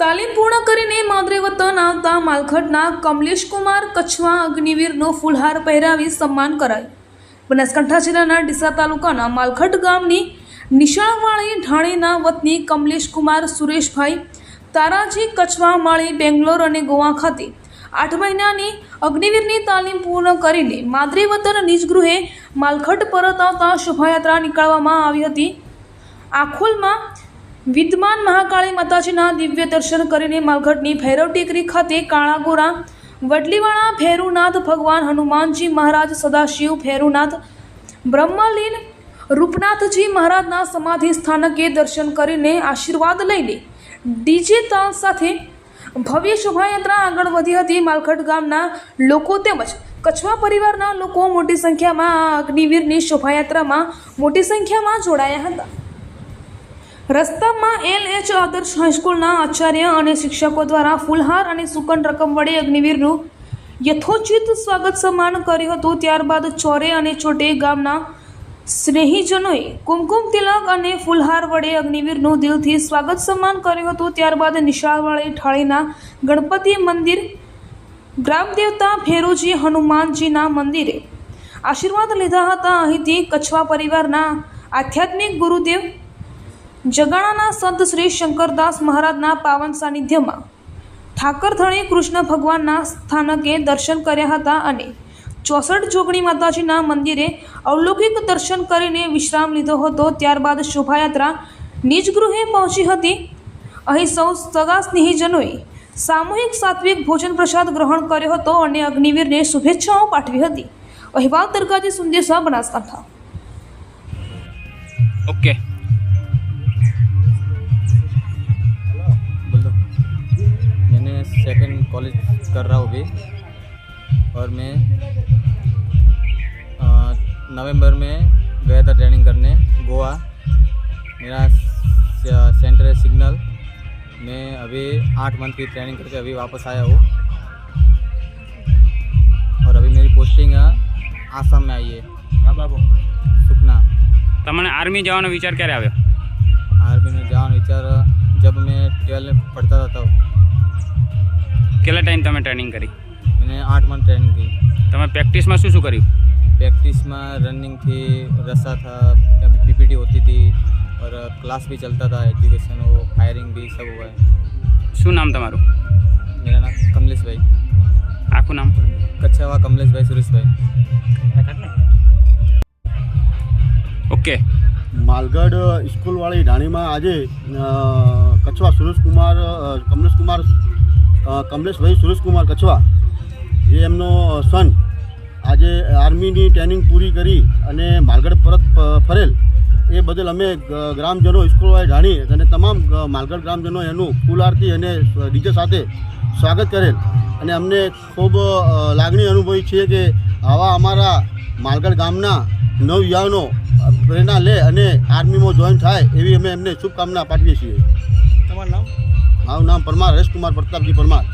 કરીને માદરે વતન આવતા માલખડના કમલેશ કુમાર કચ્છવા અગ્નિવીરનો ફૂલહાર પહેરાવી સન્માન કરાયું. બનાસકાંઠા જિલ્લાના ડીસા તાલુકાના માલખડ ગામની નિશાળવાળી ઢાણીના વતની કમલેશ કુમાર સુરેશભાઈ તારાજી કચ્છવા માળી બેંગ્લોર અને ગોવા ખાતે આઠ મહિનાની અગ્નિવીરની તાલીમ પૂર્ણ કરીને માદરે વતન નિજ ગૃહે માલખટ પરત આવતા શોભાયાત્રા નીકાળવામાં આવી હતી. આખોલમાં વિદ્યમાન મહાકાળી માતાજીના દિવ્ય દર્શન કરીને માલગઢની ભૈરવ ટેકરી ખાતે કાળાગોરા વડલીવાળા ભૈરુનાથ ભગવાન હનુમાનજી મહારાજ, સદાશિવ ભૈરુનાથ, બ્રહ્મલીન રૂપનાથજી મહારાજના સમાધિ સ્થાનકે દર્શન કરીને આશીર્વાદ લઈને ડીજે તાલ સાથે ભવ્ય શોભાયાત્રા આગળ વધી હતી માલખડ ગામના લોકો તેમજ કચ્છવા પરિવારના લોકો મોટી સંખ્યામાં આ અગ્નિવીરની શોભાયાત્રામાં મોટી સંખ્યામાં જોડાયા હતા. રસ્તામાં એલ એચ આદર્શ હાઈસ્કૂલના આચાર્ય અને શિક્ષકો દ્વારા ફૂલહાર અને સુકન રકમ વડે અગ્નિવીરનું યથોચિત સ્વાગત સન્માન કર્યું હતું. ત્યારબાદ ચોરે અને ચોટે ગામના સ્નેહીજનોએ કુમકુમ તિલક અને ફૂલહાર વડે અગ્નિવીરનું દિલથી સ્વાગત સન્માન કર્યું હતું. ત્યારબાદ નિશાળવાળી ઠાળીના ગણપતિ મંદિર ગ્રામદેવતા ભેરુજી હનુમાનજીના મંદિરે આશીર્વાદ લીધા હતા. અહીંથી કચ્છવા પરિવારના આધ્યાત્મિક ગુરુદેવ જગાણાના સંત શ્રી શંકરદાસ મહારાજના પાવન સાનિધ્યમાં ઠાકરથણે કૃષ્ણ ભગવાનના સ્થાનકે દર્શન કર્યા હતા અને ચોસઠ જોગણી માતાજીના મંદિરે અવલૌકિક દર્શન કરીને વિશ્રામ લીધો હતો. ત્યારબાદ શોભાયાત્રા નિજ ગૃહે પહોંચી હતી. અહીં સૌ સગા સ્નેહીજનોએ સામૂહિક સાત્વિક ભોજન પ્રસાદ ગ્રહણ કર્યો હતો અને અગ્નિવીરને શુભેચ્છાઓ પાઠવી હતી. અહેવાલ દરગાજી સુંદેશા બનાસકાંઠા. ओके सेकंड कॉलेज कर रहा हूँ अभी और मैं अ, नवंबर में गया था ट्रेनिंग करने गोवा मेरा से- सेंटर है सिग्नल मैं अभी आठ मंथ की ट्रेनिंग करके अभी वापस आया हूँ और अभी मेरी पोस्टिंग आसाम में आई है હા બાબુ सुखना તમને આર્મી જવાનો વિચાર ક્યારે આવ્યો आर्मी में जवान विचार जब मैं ट्वेल्व में पढ़ता था तब કેટલા ટાઈમ તમે ટ્રેનિંગ કરી मैंने आठ मंथ ट्रेनिंग की તમે પ્રેક્ટિસમાં શું શું કર્યું प्रैक्टिस में रनिंग थी रस्सा था पीपीटी होती थी और क्लास भी चलता था एजुकेशन वो फायरिंग भी सब हुआ है શું નામ તમારું मेरा नाम कमलेश भाई આખું નામ कच्चा हुआ कमलेश भाई सुरेश भाई ઓકે માલગઢ સ્કૂલવાળી ઢાણીમાં આજે અ, કચ્છવા સુરેશકુમાર અ, કમલેશકુમાર અ, કમલેશભાઈ સુરેશકુમાર કચ્છવા જે એમનો સન આજે આર્મીની ટ્રેનિંગ પૂરી કરી અને માલગઢ પરત ફરેલ, એ બદલ અમે ગ્રામજનો સ્કૂલવાળી જાણી અને તમામ માલગઢ ગ્રામજનો એનું ફૂલ આરતી અને ડીજે સાથે સ્વાગત કરેલ. અને અમને ખૂબ લાગણી અનુભવી છે કે આવા અમારા માલગઢ ગામના નવયુવાનો પ્રેરણા લે અને આર્મીમાં જોઈન થાય એવી અમે એમને શુભકામના પાઠવીએ છીએ. તમારું નામ? મારું નામ પરમાર હરેશકુમાર પ્રતાપજી પરમાર.